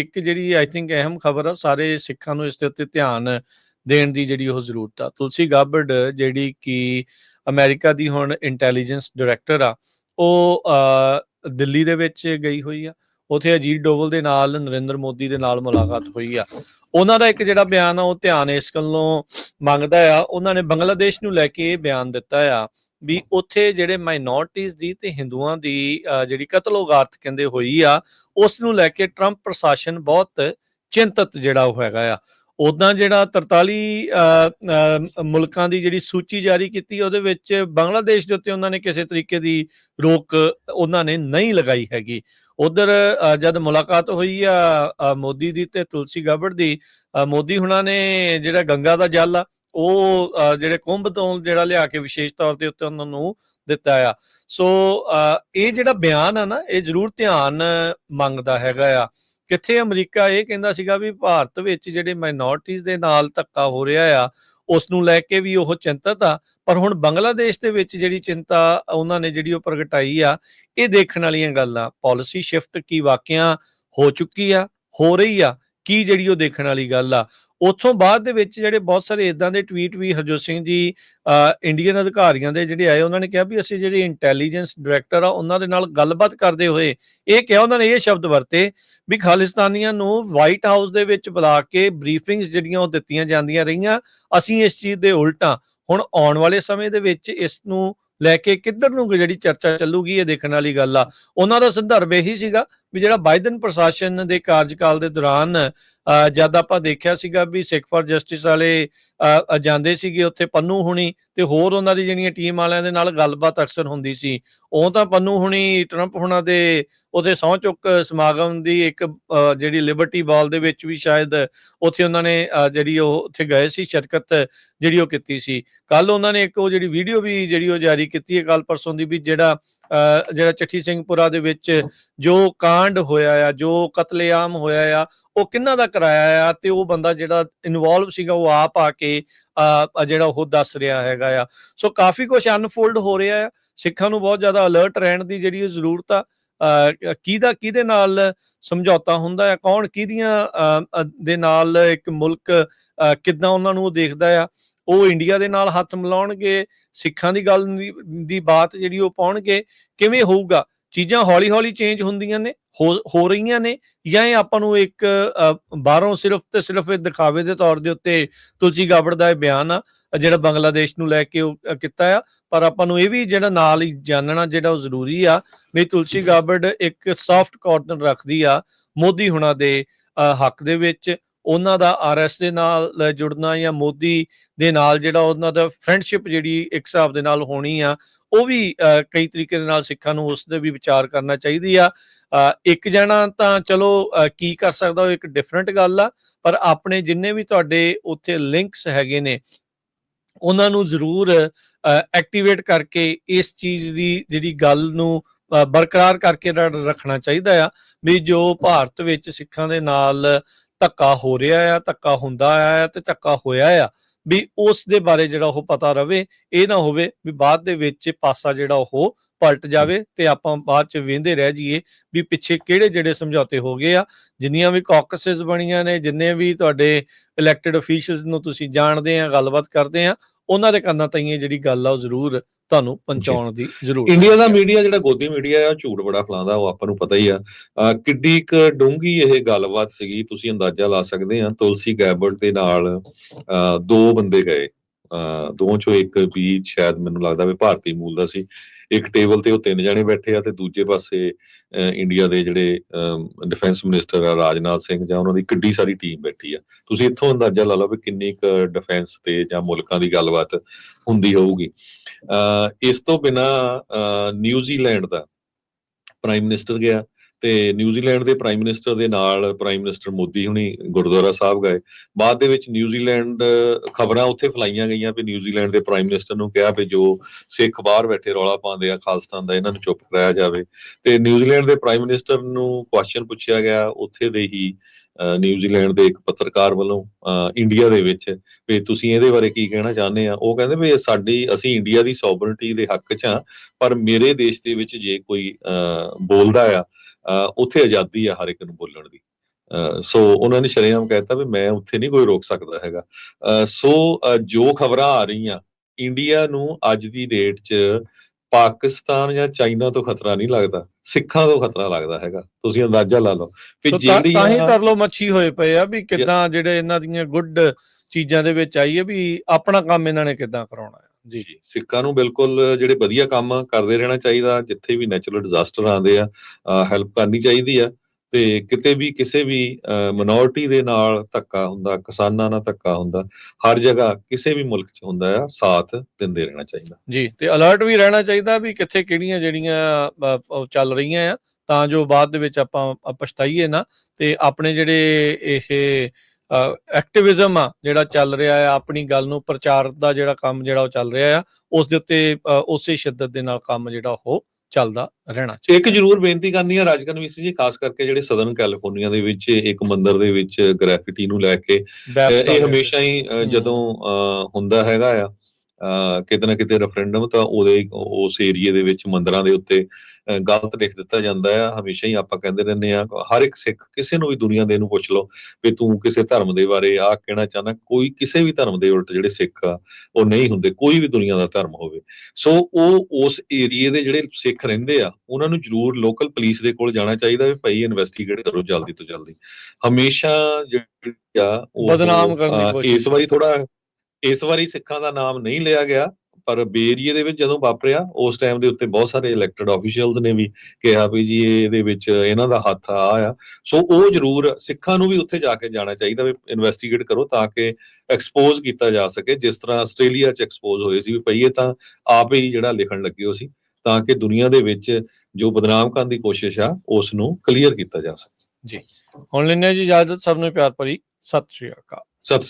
ਇੱਕ ਜਿਹੜੀ I think ਅਹਿਮ ਖਬਰ ਆ ਸਾਰੇ ਸਿੱਖਾਂ ਨੂੰ ਇਸ ਦੇ ਉੱਤੇ ਧਿਆਨ ਦੇਣ ਦੀ ਜਿਹੜੀ ਉਹ ਜ਼ਰੂਰਤ ਆ। ਤੁਲਸੀ ਗਾਬੜ ਜਿਹੜੀ ਕਿ ਅਮਰੀਕਾ ਦੀ ਹੁਣ ਇੰਟੈਲੀਜੈਂਸ ਡਾਇਰੈਕਟਰ ਆ ਉਹ ਅ, ਦਿੱਲੀ ਦੇ ਵਿੱਚ ਗਈ ਹੋਈ ਆ। ਉਥੇ ਅਜੀਤ ਡੋਵਲ ਦੇ ਨਾਲ ਨਰਿੰਦਰ ਮੋਦੀ ਦੇ ਨਾਲ ਮੁਲਾਕਾਤ ਹੋਈ ਆ। ਉਹਨਾਂ ਦਾ ਇੱਕ ਜਿਹੜਾ ਬਿਆਨ ਆ ਉਹ ਧਿਆਨ ਇਸ ਗੱਲੋਂ ਮੰਗਦਾ ਆ ਉਹਨਾਂ ਨੇ ਬੰਗਲਾਦੇਸ਼ ਨੂੰ ਲੈ ਕੇ ਇਹ ਬਿਆਨ ਦਿੱਤਾ ਆ। ਵੀ ਉੱਥੇ ਜਿਹੜੇ ਮਾਈਨੋਰਟੀਜ਼ ਦੀ ਤੇ ਹਿੰਦੂਆਂ ਦੀ ਜਿਹੜੀ ਕਤਲੋਗਾਰਤ ਕਹਿੰਦੇ ਹੋਈ ਆ, ਉਸ ਨੂੰ ਲੈ ਕੇ ਟਰੰਪ ਪ੍ਰਸ਼ਾਸਨ ਬਹੁਤ ਚਿੰਤਤ ਜਿਹੜਾ ਉਹ ਹੈਗਾ ਆ। ਉਦਾਂ ਜਿਹੜਾ 43 ਮੁਲਕਾਂ ਦੀ ਜਿਹੜੀ ਸੂਚੀ ਜਾਰੀ ਕੀਤੀ, ਉਹਦੇ ਵਿੱਚ ਬੰਗਲਾਦੇਸ਼ ਦੇ ਉੱਤੇ ਉਹਨਾਂ ਨੇ ਕਿਸੇ ਤਰੀਕੇ ਦੀ ਰੋਕ ਉਹਨਾਂ ਨੇ ਨਹੀਂ ਲਗਾਈ ਹੈਗੀ। ਉਧਰ ਜਦ ਮੁਲਾਕਾਤ ਹੋਈ ਆ ਮੋਦੀ ਦੀ ਤੇ ਤੁਲਸੀ ਗਾਬੜ ਦੀ ਮੋਦੀ ਹੁਣਾਂ ਨੇ ਜਿਹੜਾ ਗੰਗਾ ਦਾ ਜਲ ਆ ਉਹ ਜਿਹੜੇ ਕੁੰਭ ਤੋਂ ਜਿਹੜਾ ਲਿਆ ਕੇ ਵਿਸ਼ੇਸ਼ ਤੌਰ ਤੇ ਉੱਤੇ ਉਹਨਾਂ ਨੂੰ ਦਿੱਤਾ ਆ। ਸੋ ਇਹ ਜਿਹੜਾ ਬਿਆਨ ਆ ਨਾ, ਇਹ ਜ਼ਰੂਰ ਧਿਆਨ ਮੰਗਦਾ ਹੈਗਾ ਆ। ਕਿੱਥੇ ਅਮਰੀਕਾ ਇਹ ਕਹਿੰਦਾ ਸੀਗਾ ਵੀ ਭਾਰਤ ਵਿੱਚ ਜਿਹੜੇ ਮਾਈਨੋਰਟੀਜ਼ ਦੇ ਨਾਲ ਧੱਕਾ ਹੋ ਰਿਹਾ ਆ, ਉਸ ਨੂੰ ਲੈ ਕੇ ਵੀ ਉਹ ਚਿੰਤਤ ਆ। ਪਰ ਹੁਣ ਬੰਗਲਾਦੇਸ਼ ਦੇ ਵਿੱਚ ਜਿਹੜੀ ਚਿੰਤਾ ਉਹਨਾਂ ਨੇ ਜਿਹੜੀ ਉਹ ਪ੍ਰਗਟਾਈ ਆ, ਇਹ ਦੇਖਣ ਵਾਲੀਆਂ ਗੱਲਾਂ। ਪਾਲਿਸੀ ਸ਼ਿਫਟ ਕੀ ਵਾਕਿਆ ਹੋ ਚੁੱਕੀ ਆ, ਹੋ ਰਹੀ ਆ, ਕੀ ਜਿਹੜੀ ਉਹ ਦੇਖਣ ਵਾਲੀ ਗੱਲ ਆ। ਉਥੋਂ ਬਾਅਦ ਦੇ ਵਿੱਚ ਜਿਹੜੇ ਬਹੁਤ ਸਾਰੇ ਇਦਾਂ ਦੇ ਟਵੀਟ ਵੀ ਹਰਜੋਤ ਸਿੰਘ ਜੀ ਇੰਡੀਅਨ ਅਧਿਕਾਰੀਆਂ ਦੇ ਜਿਹੜੇ ਆਏ, ਉਹਨਾਂ ਨੇ ਕਿਹਾ ਵੀ ਅਸੀਂ ਜਿਹੜੇ ਇੰਟੈਲੀਜੈਂਸ ਡਾਇਰੈਕਟਰ ਆ, ਉਹਨਾਂ ਦੇ ਨਾਲ ਗੱਲਬਾਤ ਕਰਦੇ ਹੋਏ ਇਹ ਕਿਹਾ, ਉਹਨਾਂ ਨੇ ਇਹ ਸ਼ਬਦ ਵਰਤੇ ਵੀ ਖਾਲਿਸਤਾਨੀਆਂ ਨੂੰ ਵਾਈਟ ਹਾਊਸ ਦੇ ਵਿੱਚ ਬੁਲਾ ਕੇ ਬਰੀਫਿੰਗਸ ਜਿਹੜੀਆਂ ਉਹ ਦਿੱਤੀਆਂ ਜਾਂਦੀਆਂ ਰਹੀਆਂ, ਅਸੀਂ ਇਸ ਚੀਜ਼ ਦੇ ਉਲਟਾਂ ਹੁਣ ਆਉਣ ਵਾਲੇ ਸਮੇਂ ਦੇ ਵਿੱਚ ਇਸ ਨੂੰ ਲੈ ਕੇ ਕਿੱਧਰ ਨੂੰ ਜਿਹੜੀ ਚਰਚਾ ਚੱਲੂਗੀ, ਇਹ ਦੇਖਣ ਵਾਲੀ ਗੱਲ ਆ। ਉਹਨਾਂ ਦਾ ਸੰਦਰਭ ਇਹੀ ਸੀਗਾ ਵੀ ਜਿਹੜਾ ਬਾਈਡਨ ਪ੍ਰਸ਼ਾਸਨ ਦੇ ਕਾਰਜਕਾਲ ਦੇ ਦੌਰਾਨ ਜਦ ਆਪਾਂ ਦੇਖਿਆ ਸੀਗਾ ਵੀ ਸਿੱਖ ਫਾਰ ਜਸਟਿਸ ਵਾਲੇ ਜਾਂਦੇ ਸੀਗੇ ਉੱਥੇ ਪੰਨੂ ਹੁਣੀ ਤੇ ਹੋਰ ਉਹਨਾਂ ਦੀ ਜਿਹੜੀਆਂ ਟੀਮ ਵਾਲਿਆਂ ਦੇ ਨਾਲ ਗੱਲਬਾਤ ਅਕਸਰ ਹੁੰਦੀ ਸੀ। ਉਹ ਤਾਂ ਪੰਨੂ ਹੁਣੀ ਟਰੰਪ ਹੁਣਾਂ ਦੇ ਉਹਦੇ ਸਹੁੰ ਚੁੱਕ ਸਮਾਗਮ ਦੀ ਇੱਕ ਜਿਹੜੀ ਲਿਬਰਟੀ ਬਾਲ ਦੇ ਵਿੱਚ ਵੀ ਸ਼ਾਇਦ ਉੱਥੇ ਉਹਨਾਂ ਨੇ ਜਿਹੜੀ ਉਹ ਉੱਥੇ ਗਏ ਸੀ, ਸ਼ਿਰਕਤ ਜਿਹੜੀ ਉਹ ਕੀਤੀ ਸੀ। ਕੱਲ ਉਹਨਾਂ ਨੇ ਇੱਕ ਉਹ ਜਿਹੜੀ ਵੀਡੀਓ ਵੀ ਜਿਹੜੀ ਉਹ ਜਾਰੀ ਕੀਤੀ ਹੈ ਕੱਲ ਪਰਸੋਂ ਦੀ ਵੀ ਜਿਹੜਾ ਜਿਹੜਾ ਚੱਠੀ ਸਿੰਘਪੁਰਾ ਦੇ ਵਿੱਚ ਜੋ ਕਾਂਡ ਹੋਇਆ ਆ ਜੋ ਕਤਲੇਆਮ ਹੋਇਆ ਆ ਉਹ ਕਿੰਨਾ ਦਾ ਕਰਾਇਆ ਆ ਤੇ ਉਹ ਬੰਦਾ ਜਿਹੜਾ ਇਨਵੋਲਵ ਸੀਗਾ ਉਹ ਆਪ ਆ ਕੇ ਜਿਹੜਾ ਉਹ ਦੱਸ ਰਿਹਾ ਹੈਗਾ ਆ। ਸੋ ਕਾਫੀ ਕੁਝ ਅਨਫੋਲਡ ਹੋ ਰਿਹਾ ਆ। ਸਿੱਖਾਂ ਨੂੰ ਬਹੁਤ ਜ਼ਿਆਦਾ ਅਲਰਟ ਰਹਿਣ ਦੀ ਜਿਹੜੀ ਉਹ ਜ਼ਰੂਰਤ ਆ ਕਿਹਦਾ ਕਿਹਦੇ ਨਾਲ ਸਮਝੌਤਾ ਹੁੰਦਾ ਆ ਕੌਣ ਕਿਹਦੀਆਂ ਅ, ਦੇ ਨਾਲ ਇੱਕ ਮੁਲਕ ਅ, ਕਿੱਦਾਂ ਉਹਨਾਂ ਨੂੰ ਉਹ ਦੇਖਦਾ ਆ। ਉਹ ਇੰਡੀਆ ਦੇ ਨਾਲ ਹੱਥ ਮਿਲਾਉਣਗੇ, ਸਿੱਖਾਂ ਦੀ ਗੱਲ ਦੀ- ਬਾਤ ਜਿਹੜੀ ਉਹ ਪਾਉਣਗੇ, ਕਿਵੇਂ ਹੋਊਗਾ? ਚੀਜ਼ਾਂ ਹੌਲੀ-ਹੌਲੀ ਚੇਂਜ ਹੁੰਦੀਆਂ ਨੇ, ਹੋ ਹੋ ਰਹੀਆਂ ਨੇ, ਜਾਂ ਇਹ ਆਪਾਂ ਨੂੰ ਇੱਕ ਬਾਹਰੋਂ ਸਿਰਫ ਤੇ ਸਿਰਫ ਇਹ ਦਿਖਾਵੇ ਦੇ ਤੌਰ ਦੇ ਉੱਤੇ ਤੁਲਸੀ ਗਾਬੜ ਦਾ ਇਹ ਬਿਆਨ ਆ, ਜਿਹੜਾ ਬੰਗਲਾਦੇਸ਼ ਨੂੰ ਲੈ ਕੇ ਉਹ ਕੀਤਾ ਆ, ਪਰ ਆਪਾਂ ਨੂੰ ਇਹ ਵੀ ਜਿਹੜਾ ਨਾਲ ਹੀ ਜਾਣਨਾ ਜਿਹੜਾ ਉਹ ਜ਼ਰੂਰੀ ਆ, ਵੀ ਤੁਲਸੀ ਗਾਬੜ ਇੱਕ ਸੌਫਟ ਕਾਰਨਰ ਰੱਖਦੀ ਆ, ਮੋਦੀ ਹੁਣਾਂ ਦੇ ਹੱਕ ਦੇ ਵਿੱਚ ਉਹਨਾਂ ਦਾ ਆਰਐਸ ਦੇ ਨਾਲ ਜੁੜਨਾ ਜਾਂ ਮੋਦੀ ਦੇ ਨਾਲ ਜਿਹੜਾ ਉਹਨਾਂ ਦਾ ਫਰੈਂਡਸ਼ਿਪ ਜਿਹੜੀ ਇੱਕ ਹਿਸਾਬ ਦੇ ਨਾਲ ਹੋਣੀ ਆ, ਉਹ ਵੀ ਕਈ ਤਰੀਕੇ ਦੇ ਨਾਲ ਸਿੱਖਾਂ ਨੂੰ ਉਸ ਦੇ ਵੀ ਵਿਚਾਰ ਕਰਨਾ ਚਾਹੀਦੀ ਆ। ਇੱਕ ਜਣਾ ਤਾਂ ਚਲੋ ਕੀ ਕਰ ਸਕਦਾ ਉਹ ਇੱਕ ਡਿਫਰੈਂਟ ਗੱਲ ਆ, ਪਰ ਆਪਣੇ ਜਿੰਨੇ ਵੀ ਤੁਹਾਡੇ ਉੱਥੇ ਲਿੰਕਸ ਹੈਗੇ ਨੇ, ਉਹਨਾਂ ਨੂੰ ਜ਼ਰੂਰ ਐਕਟੀਵੇਟ ਕਰਕੇ ਇਸ ਚੀਜ਼ ਦੀ ਜਿਹੜੀ ਗੱਲ ਨੂੰ ਬਰਕਰਾਰ ਕਰਕੇ ਰ- ਰੱਖਣਾ ਚਾਹੀਦਾ ਆ ਵੀ ਜੋ ਭਾਰਤ ਵਿੱਚ ਸਿੱਖਾਂ ਦੇ ਨਾਲ ਧੱਕਾ ਹੋ ਰਿਹਾ ਆ, ਧੱਕਾ ਹੁੰਦਾ ਆ ਤੇ ਧੱਕਾ ਹੋਇਆ ਆ, ਵੀ ਉਸ ਦੇ ਬਾਰੇ ਜਿਹੜਾ ਉਹ ਪਤਾ ਰਵੇ, ਇਹ ਨਾ ਹੋਵੇ ਵੀ ਬਾਅਦ ਦੇ ਵਿੱਚ ਪਾਸਾ ਜਿਹੜਾ ਉਹ ਪਲਟ ਜਾਵੇ ਤੇ ਆਪਾਂ ਬਾਅਦ ਚ ਵੇਂਦੇ ਰਹਿ ਜਾਈਏ ਵੀ ਪਿੱਛੇ ਕਿਹੜੇ ਜਿਹੜੇ ਸਮਝੌਤੇ ਹੋ ਗਏ ਆ, ਜਿੰਨੀਆਂ ਵੀ ਕਾਕਸਸ ਬਣੀਆਂ ਨੇ, ਜਿੰਨੇ ਵੀ ਤੁਹਾਡੇ ਇਲੈਕਟਿਡ ਅਫੀਸ਼ੀਅਲਸ ਨੂੰ ਤੁਸੀਂ ਜਾਣਦੇ ਆ, ਗੱਲਬਾਤ ਕਰਦੇ ਆ, ਉਹਨਾਂ ਦੇ ਕੰਨਾਂ ਤਾਈਂ ਜਿਹੜੀ ਗੱਲ ਆ ਉਹ ਜ਼ਰੂਰ ਤੁਹਾਨੂੰ ਪਹੁੰਚਾਉਣ ਦੀ ਜ਼ਰੂਰਤ ਇੰਡੀਆ ਦਾ ਮੀਡੀਆ ਜਿਹੜਾ ਗੋਦੀ ਮੀਡੀਆ ਆ ਉਹ ਝੂਠ ਬੜਾ ਫਲਾਉਂਦਾ ਉਹ ਆਪਾਂ ਨੂੰ ਪਤਾ ਹੀ ਆ। ਕਿੱਡੀ ਕੁ ਡੂੰਗੀ ਇਹ ਗੱਲਬਾਤ ਸੀਗੀ ਤੁਸੀਂ ਅੰਦਾਜ਼ਾ ਲਾ ਸਕਦੇ ਆ ਤੁਲਸੀ ਗੈਬਰਟ ਦੇ ਨਾਲ ਦੋ ਬੰਦੇ ਗਏ। ਦੋਵਾਂ ਚੋਂ ਇੱਕ ਵੀ ਸ਼ਾਇਦ ਮੈਨੂੰ ਲੱਗਦਾ ਵੀ ਭਾਰਤੀ ਮੂਲ ਦਾ ਸੀ। ਇੱਕ ਟੇਬਲ ਤੇ ਉਹ ਤਿੰਨ ਜਣੇ ਬੈਠੇ ਆ ਤੇ ਦੂਜੇ ਪਾਸੇ, ਅਹ, ਇੰਡੀਆ ਦੇ ਜਿਹੜੇ ਡਿਫੈਂਸ ਮਿਨਿਸਟਰ ਆ ਰਾਜਨਾਥ ਸਿੰਘ ਜਾਂ ਉਹਨਾਂ ਦੀ ਕਿੱਡੀ ਸਾਰੀ ਟੀਮ ਬੈਠੀ ਆ। ਤੁਸੀਂ ਇੱਥੋਂ ਅੰਦਾਜ਼ਾ ਲਾ ਲਓ ਵੀ ਕਿੰਨੀ ਕੁ ਡਿਫੈਂਸ ਤੇ ਜਾਂ ਮੁਲਕਾਂ ਦੀ ਗੱਲਬਾਤ ਹੁੰਦੀ ਹੋਊਗੀ। ਅਹ, ਇਸ ਤੋਂ ਬਿਨਾ ਨਿਊਜ਼ੀਲੈਂਡ ਦਾ ਪ੍ਰਾਈਮ ਮਿਨਿਸਟਰ ਗਿਆ। ਤੇ ਨਿਊਜ਼ੀਲੈਂਡ ਦੇ ਪ੍ਰਾਈਮ ਮਿਨਿਸਟਰ ਦੇ ਨਾਲ ਪ੍ਰਾਈਮ ਮਿਨਿਸਟਰ ਮੋਦੀ ਹੁਣੀ ਗੁਰਦੁਆਰਾ ਸਾਹਿਬ ਗਏ। ਬਾਅਦ ਦੇ ਵਿੱਚ ਨਿਊਜ਼ੀਲੈਂਡ ਖਬਰਾਂ ਉੱਥੇ ਫਲਾਈਆਂ ਗਈਆਂ ਵੀ ਨਿਊਜ਼ੀਲੈਂਡ ਦੇ ਪ੍ਰਾਈਮ ਮਿਨਿਸਟਰ ਨੂੰ ਕਿਹਾ ਵੀ ਜੋ ਸਿੱਖ ਬਾਹਰ ਬੈਠੇ ਰੌਲਾ ਪਾਉਂਦੇ ਆ ਖਾਲਸਤਾਨ ਦਾ ਇਹਨਾਂ ਨੂੰ ਚੁੱਪ ਕਰਾਇਆ ਜਾਵੇ। ਤੇ ਨਿਊਜ਼ੀਲੈਂਡ ਦੇ ਪ੍ਰਾਈਮ ਮਿਨਿਸਟਰ ਨੂੰ ਕੁਐਸਚਨ ਪੁੱਛਿਆ ਗਿਆ ਉੱਥੇ ਦੇ ਹੀ ਅਹ ਨਿਊਜ਼ੀਲੈਂਡ ਦੇ ਇੱਕ ਪੱਤਰਕਾਰ ਵੱਲੋਂ ਅਹ ਇੰਡੀਆ ਦੇ ਵਿੱਚ ਵੀ ਤੁਸੀਂ ਇਹਦੇ ਬਾਰੇ ਕੀ ਕਹਿਣਾ ਚਾਹੁੰਦੇ ਆ? ਉਹ ਕਹਿੰਦੇ ਵੀ ਸਾਡੀ ਅਸੀਂ ਇੰਡੀਆ ਦੀ ਸੋਵਰਨਟੀ ਦੇ ਹੱਕ 'ਚ ਆ ਪਰ ਮੇਰੇ ਦੇਸ਼ ਦੇ ਵਿੱਚ ਜੇ ਕੋਈ ਅਹ, ਬੋਲਦਾ ਆ ਉੱਥੇ ਆਜ਼ਾਦੀ ਆ ਹਰ ਇੱਕ ਨੂੰ ਬੋਲਣ ਦੀ। ਸੋ ਉਹਨਾਂ ਨੇ ਸ਼ਰੇਆਮ ਕਹਿਤਾ ਵੀ ਮੈਂ ਉੱਥੇ ਨਹੀਂ ਕੋਈ ਰੋਕ ਸਕਦਾ ਹੈਗਾ। ਸੋ ਜੋ ਖਬਰਾਂ ਆ ਰਹੀਆਂ ਇੰਡੀਆ ਨੂੰ ਅੱਜ ਦੀ ਡੇਟ 'ਚ ਪਾਕਿਸਤਾਨ ਜਾਂ ਚਾਈਨਾ ਤੋਂ ਖਤਰਾ ਨਹੀਂ ਲੱਗਦਾ ਸਿੱਖਾਂ ਤੋਂ ਖਤਰਾ ਲੱਗਦਾ ਹੈਗਾ। ਤੁਸੀਂ ਅੰਦਾਜ਼ਾ ਲਾ ਲਓ ਵੀ ਸੋ ਤਾਂ ਹੀ ਜਿਹੜੀਆਂ ਤਰਲੋ ਮੱਛੀ ਹੋਏ ਪਏ ਆ ਵੀ ਕਿਦਾਂ ਜਿਹੜੇ ਇਹਨਾਂ ਦੀਆਂ ਗੁੱਡ ਚੀਜ਼ਾਂ ਦੇ ਵਿੱਚ ਆਈਏ ਵੀ ਆਪਣਾ ਕੰਮ ਇਹਨਾਂ ਨੇ ਕਿਦਾਂ ਕਰਾਉਣਾ ਜੀ। ਸਿੱਖਾਂ ਨੂੰ ਬਿਲਕੁਲ ਜਿਹੜੇ ਵਧੀਆ ਕੰਮ ਕਰਦੇ ਰਹਿਣਾ ਚਾਹੀਦਾ ਜਿੱਥੇ ਵੀ ਨੈਚੁਰਲ ਡਿਜ਼ਾਸਟਰ ਆਉਂਦੇ ਆ ਹੈਲਪ ਕਰਨੀ ਚਾਹੀਦੀ ਆ ਤੇ ਕਿਤੇ ਵੀ ਕਿਸੇ ਵੀ ਮਿਨੋਰਿਟੀ ਦੇ ਨਾਲ ਧੱਕਾ ਹੁੰਦਾ ਕਿਸਾਨਾਂ ਨਾਲ ਧੱਕਾ ਹੁੰਦਾ ਹਰ ਜਗ੍ਹਾ ਕਿਸੇ ਵੀ ਮੁਲਕ 'ਚ ਹੁੰਦਾ ਆ ਸਾਥ ਦਿੰਦੇ ਰਹਿਣਾ ਚਾਹੀਦਾ। ਜੀ ਤੇ ਅਲਰਟ ਵੀ ਰਹਿਣਾ ਚਾਹੀਦਾ ਵੀ ਕਿੱਥੇ ਕਿਹੜੀਆਂ ਜਿਹੜੀਆਂ ਚੱਲ ਰਹੀਆਂ ਆ ਤਾਂ ਜੋ ਬਾਅਦ ਦੇ ਵਿੱਚ ਆਪਾਂ ਪਛਤਾਈਏ ਨਾ ਤੇ ਆਪਣੇ ਜਿਹੜੇ ਇਹ ਐਕਟਿਵਿਜ਼ਮ ਆ ਜਿਹੜਾ ਚੱਲ ਰਿਹਾ ਆ ਆਪਣੀ ਗੱਲ ਨੂੰ ਪ੍ਰਚਾਰ ਦਾ ਜਿਹੜਾ ਕੰਮ ਜਿਹੜਾ ਉਹ ਚੱਲ ਰਿਹਾ ਆ ਉਸ ਦੇ ਉੱਤੇ ਉਸੇ ਸ਼ਿੱਦਤ ਦੇ ਨਾਲ ਕੰਮ ਜਿਹੜਾ ਉਹ ਚੱਲਦਾ ਰਹਿਣਾ ਚਾਹੀਦਾ ਇੱਕ ਜ਼ਰੂਰ ਬੇਨਤੀ ਕਰਨੀ ਹੈ ਰਾਜਕਨ ਵੀ ਜੀ ਖਾਸ ਕਰਕੇ ਜਿਹੜੇ ਸਦਰਨ ਕੈਲੀਫੋਰਨੀਆ ਦੇ ਵਿੱਚ ਇੱਕ ਮੰਦਿਰ ਦੇ ਵਿੱਚ ਗ੍ਰੈਫਿਟੀ ਨੂੰ ਲੈ ਕੇ ਇਹ। ਹਮੇਸ਼ਾ ਹੀ। ਜਦੋਂ ਹੁੰਦਾ ਹੈਗਾ ਆ ਕਿਤੇ ਨਾ ਕਿਤੇ ਰੈਫਰੈਂਡਮ ਤਾਂ ਉਹਦੇ ਉਸ ਏਰੀਏ ਦੇ ਵਿੱਚ ਮੰਦਰਾਂ ਦੇ ਉੱਤੇ ਗਲਤ ਲਿਖ ਦਿੱਤਾ ਜਾਂਦਾ ਆ। ਹਮੇਸ਼ਾ ਹੀ ਆਪਾਂ ਕਹਿੰਦੇ ਰਹਿੰਦੇ ਆ ਹਰ ਇੱਕ ਸਿੱਖ ਕਿਸੇ ਨੂੰ ਵੀ ਦੁਨੀਆ ਦੇ ਨੂੰ ਪੁੱਛ ਲਓ ਵੀ ਤੂੰ ਕਿਸੇ ਧਰਮ ਦੇ ਬਾਰੇ ਆ ਕਹਿਣਾ ਚਾਹਨਾ ਕੋਈ ਕਿਸੇ ਵੀ ਧਰਮ ਦੇ ਉਲਟ ਜਿਹੜੇ ਸਿੱਖ ਆ ਉਹ ਨਹੀਂ ਹੁੰਦੇ ਕੋਈ ਵੀ ਦੁਨੀਆ ਦਾ ਧਰਮ ਹੋਵੇ। ਸੋ ਉਹ ਉਸ ਏਰੀਏ ਦੇ ਜਿਹੜੇ ਸਿੱਖ ਰਹਿੰਦੇ ਆ ਉਹਨਾਂ ਨੂੰ ਜ਼ਰੂਰ ਲੋਕਲ ਪੁਲਿਸ ਦੇ ਕੋਲ ਜਾਣਾ ਚਾਹੀਦਾ ਵੀ ਭਾਈ ਇਨਵੈਸਟੀਗੇਟ ਕਰੋ ਜਲਦੀ ਤੋਂ ਜਲਦੀ। ਹਮੇਸ਼ਾ ਜਿਹੜੀ ਆ ਉਹ ਬਦਨਾਮ ਕਰਨ ਦੀ ਕੋਸ਼ਿਸ਼ ਇਸ ਵਾਰੀ ਥੋੜਾ ਇਸ ਵਾਰੀ ਸਿੱਖਾਂ ਦਾ ਨਾਮ ਨਹੀਂ ਲਿਆ ਗਿਆ ਪਰ ਬੇਰੀਏ ਦੇ ਵਿੱਚ ਜਦੋਂ ਵਾਪਰਿਆ ਉਸ ਟਾਈਮ ਦੇ ਉੱਤੇ ਬਹੁਤ ਸਾਰੇ ਇਲੈਕਟਡ ਆਫੀਸ਼ੀਅਲਸ ਨੇ ਵੀ ਕਿਹਾ ਵੀ ਜੀ ਇਹ ਇਹਦੇ ਵਿੱਚ ਇਹਨਾਂ ਦਾ ਹੱਥ ਆ ਆ। ਸੋ ਉਹ ਜ਼ਰੂਰ ਸਿੱਖਾਂ ਨੂੰ ਵੀ ਉੱਥੇ ਜਾ ਕੇ ਜਾਣਾ ਚਾਹੀਦਾ ਵੀ ਇਨਵੈਸਟੀਗੇਟ ਕਰੋ ਤਾਂ ਕਿ ਐਕਸਪੋਜ਼ ਕੀਤਾ ਜਾ ਸਕੇ ਜਿਸ ਤਰ੍ਹਾਂ ਆਸਟ੍ਰੇਲੀਆ 'ਚ ਐਕਸਪੋਜ਼ ਹੋਏ ਸੀ ਵੀ ਇਹ ਤਾਂ ਆਪ ਹੀ ਜਿਹੜਾ ਲਿਖਣ ਲੱਗੇ ਹੋ ਸੀ ਤਾਂ ਕਿ ਦੁਨੀਆ ਦੇ ਵਿੱਚ ਜੋ ਬਦਨਾਮ ਕਰਨ ਦੀ ਕੋਸ਼ਿਸ਼ ਆ ਉਸ ਨੂੰ ਕਲੀਅਰ ਕੀਤਾ ਜਾ ਸਕੇ। ਹੁਣ ਲੈਣੇ ਜੀ ਇਜਾਜ਼ਤ ਸਭ ਨੂੰ ਪਿਆਰ ਭਰੀ। ਸਤਿ ਸ਼੍ਰੀ ਅਕਾਲ। ਸਤਿ